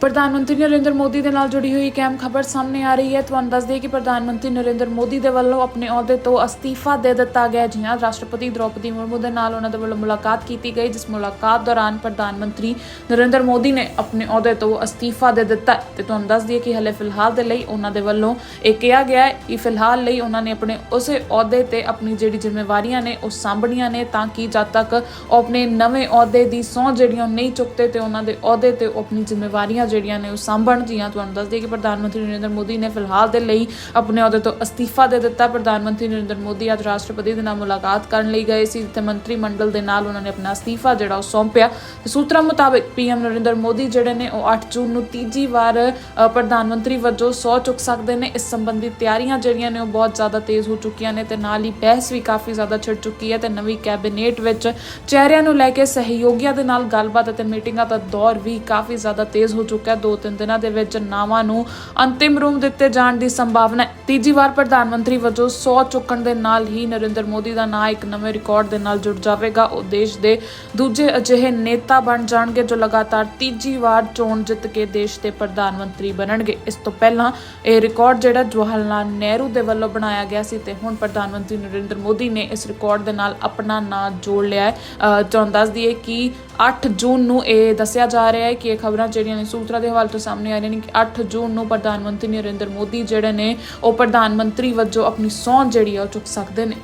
ਪ੍ਰਧਾਨ ਮੰਤਰੀ ਨਰਿੰਦਰ ਮੋਦੀ ਦੇ ਨਾਲ ਜੁੜੀ ਹੋਈ ਇੱਕ ਅਹਿਮ ਖਬਰ ਸਾਹਮਣੇ ਆ ਰਹੀ ਹੈ ਤੁਹਾਨੂੰ ਦੱਸ ਦਈਏ ਕਿ ਪ੍ਰਧਾਨ ਮੰਤਰੀ ਨਰਿੰਦਰ ਮੋਦੀ ਦੇ ਵੱਲੋਂ ਆਪਣੇ ਅਹੁਦੇ ਤੋਂ ਅਸਤੀਫਾ ਦੇ ਦਿੱਤਾ ਗਿਆ ਹੈ। ਜੀ ਹਾਂ ਰਾਸ਼ਟਰਪਤੀ ਦ੍ਰੋਪਦੀ ਮੁਰਮੂ ਦੇ ਨਾਲ ਉਹਨਾਂ ਦੇ ਵੱਲੋਂ ਮੁਲਾਕਾਤ ਕੀਤੀ ਗਈ, ਜਿਸ ਮੁਲਾਕਾਤ ਦੌਰਾਨ ਪ੍ਰਧਾਨ ਮੰਤਰੀ ਨਰਿੰਦਰ ਮੋਦੀ ਨੇ ਆਪਣੇ ਅਹੁਦੇ ਤੋਂ ਅਸਤੀਫਾ ਦੇ ਦਿੱਤਾ ਹੈ ਤੇ ਤੁਹਾਨੂੰ ਦੱਸ ਦਈਏ ਕਿ ਹਲੇ ਫਿਲਹਾਲ ਦੇ ਲਈ ਉਹਨਾਂ ਦੇ ਵੱਲੋਂ ਇਹ ਕਿਹਾ ਗਿਆ ਹੈ ਕਿ ਫਿਲਹਾਲ ਲਈ ਉਹਨਾਂ ਨੇ ਆਪਣੇ ਉਸੇ ਅਹੁਦੇ ਤੇ ਆਪਣੀ ਜਿਹੜੀ ਜ਼ਿੰਮੇਵਾਰੀਆਂ ਨੇ ਉਹ ਸਾਂਭਣੀਆਂ ਨੇ, ਤਾਂ ਕਿ ਜਦ ਤੱਕ ਉਹ ਆਪਣੇ ਨਵੇਂ ਅਹੁਦੇ ਦੀ ਸਹੁੰ ਜਿਹੜੀਆਂ ਉਹ ਨਹੀਂ ਚੁੱਕਦੇ ਤੇ ਉਹਨਾਂ ਦੇ ਅਹੁਦੇ ਤੇ ਉਹ ਆਪਣੀ ਜ਼ਿੰਮੇਵਾਰੀਆਂ ਜਿਹੜੀਆਂ ਨੇ ਉਹ ਸਾਂਭਣ ਜੀਆਂ ਤੁਹਾਨੂੰ ਦੱਸ ਦਈਏ ਕਿ ਪ੍ਰਧਾਨ ਮੰਤਰੀ ਨਰਿੰਦਰ ਮੋਦੀ ਨੇ ਫਿਲਹਾਲ ਦੇ ਲਈ ਆਪਣੇ ਅਹੁਦੇ ਤੋਂ ਅਸਤੀਫਾ ਦੇ ਦਿੱਤਾ। ਪ੍ਰਧਾਨ ਮੰਤਰੀ ਨਰਿੰਦਰ ਮੋਦੀ ਅੱਜ ਰਾਸ਼ਟਰਪਤੀ ਦੇ ਨਾਲ ਮੁਲਾਕਾਤ ਕਰਨ ਲਈ ਗਏ ਸੀ। ਤੇ ਮੰਤਰੀ ਮੰਡਲ ਦੇ ਨਾਲ ਉਹਨਾਂ ਨੇ ਆਪਣਾ ਅਸਤੀਫਾ ਜਿਹੜਾ ਉਹ ਸੌਂਪਿਆ। ਤੇ ਸੂਤਰਾਂ ਮੁਤਾਬਕ ਪੀਐਮ ਨਰਿੰਦਰ ਮੋਦੀ ਜਿਹੜੇ ਨੇ ਉਹ 8 ਜੂਨ ਨੂੰ ਤੀਜੀ ਵਾਰ ਪ੍ਰਧਾਨ ਮੰਤਰੀ ਵਜੋਂ ਸਹੁੰ ਚੁੱਕ ਸਕਦੇ ਨੇ। ਇਸ ਸੰਬੰਧੀ ਤਿਆਰੀਆਂ ਜਿਹੜੀਆਂ ਨੇ ਉਹ ਬਹੁਤ ਜ਼ਿਆਦਾ ਤੇਜ਼ ਹੋ ਚੁੱਕੀਆਂ ਨੇ ਤੇ ਨਾਲ ਹੀ ਬਹਿਸ ਵੀ ਕਾਫੀ ਜ਼ਿਆਦਾ ਛਿੜ ਚੁੱਕੀ ਹੈ ਤੇ ਨਵੀਂ ਕੈਬਨਿਟ ਵਿੱਚ ਚਿਹਰਿਆਂ ਨੂੰ ਲੈ ਕੇ ਸਹਿਯੋਗੀਆਂ ਦੇ ਨਾਲ ਗੱਲਬਾਤ ਅਤੇ ਮੀਟਿੰਗਾਂ ਦਾ ਦੌਰ ਵੀ ਕਾਫੀ ਜ਼ਿਆਦਾ ਤੇਜ਼ ਹੋ ਚੁੱਕਾ ਹੈ ਦੋ ਤਿੰਨ ਦਿਨਾਂ ਦੇ ਵਿੱਚ ਨਾਵਾਂ ਨੂੰ ਅੰਤਿਮ ਰੂਪ ਦਿੱਤੇ ਜਾਣ ਦੀ ਸੰਭਾਵਨਾ ਹੈ। ਤੀਜੀ ਵਾਰ ਪ੍ਰਧਾਨ ਮੰਤਰੀ ਵਜੋਂ ਸਹੁੰ ਚੁੱਕਣ ਦੇ ਨਾਲ ਹੀ ਨਰਿੰਦਰ ਮੋਦੀ ਦਾ ਨਾਂ ਇੱਕ ਨਵੇਂ ਰਿਕਾਰਡ ਦੇ ਨਾਲ ਜੁੜ ਜਾਵੇਗਾ। ਉਹ ਦੇਸ਼ ਦੇ ਦੂਜੇ ਅਜਿਹੇ ਨੇਤਾ ਬਣ ਜਾਣਗੇ ਜੋ ਲਗਾਤਾਰ ਤੀਜੀ ਵਾਰ ਚੋਣ ਜਿੱਤ ਕੇ ਦੇਸ਼ ਦੇ ਪ੍ਰਧਾਨ ਮੰਤਰੀ ਬਣਨਗੇ। ਇਸ ਤੋਂ ਪਹਿਲਾਂ ਇਹ ਰਿਕਾਰਡ ਜਿਹੜਾ ਜਵਾਹਰ ਲਾਲ ਨਹਿਰੂ ਦੇ ਵੱਲੋਂ ਬਣਾਇਆ ਗਿਆ ਸੀ ਤੇ ਹੁਣ ਪ੍ਰਧਾਨ ਮੰਤਰੀ ਨਰਿੰਦਰ ਮੋਦੀ ਨੇ ਇਸ ਰਿਕਾਰਡ ਦੇ ਨਾਲ ਆਪਣਾ ਨਾਂ ਜੋੜ ਲਿਆ ਹੈ। ਅਹ ਤੁਹਾਨੂੰ ਦੱਸ ਦਈਏ ਕਿ 8 ਜੂਨ ਨੂੰ ਇਹ ਦੱਸਿਆ ਜਾ ਰਿਹਾ ਹੈ ਕਿ ਇਹ ਖਬਰਾਂ ਜਿਹੜੀਆਂ ਨੇ ਸੂਤਰਾਂ ਦੇ ਹਵਾਲੇ ਤੋਂ ਸਾਹਮਣੇ ਆ ਰਹੀਆਂ ਨੇ ਕਿ 8 ਜੂਨ ਨੂੰ ਪ੍ਰਧਾਨ ਮੰਤਰੀ ਨਰਿੰਦਰ ਮੋਦੀ ਜਿਹੜੇ ਨੇ, ਉਹ ਪ੍ਰਧਾਨ ਮੰਤਰੀ ਵਜੋਂ ਆਪਣੀ ਸਹੁੰ ਜਿਹੜੀ ਆ, ਉਹ ਚੁੱਕ ਸਕਦੇ ਨੇ।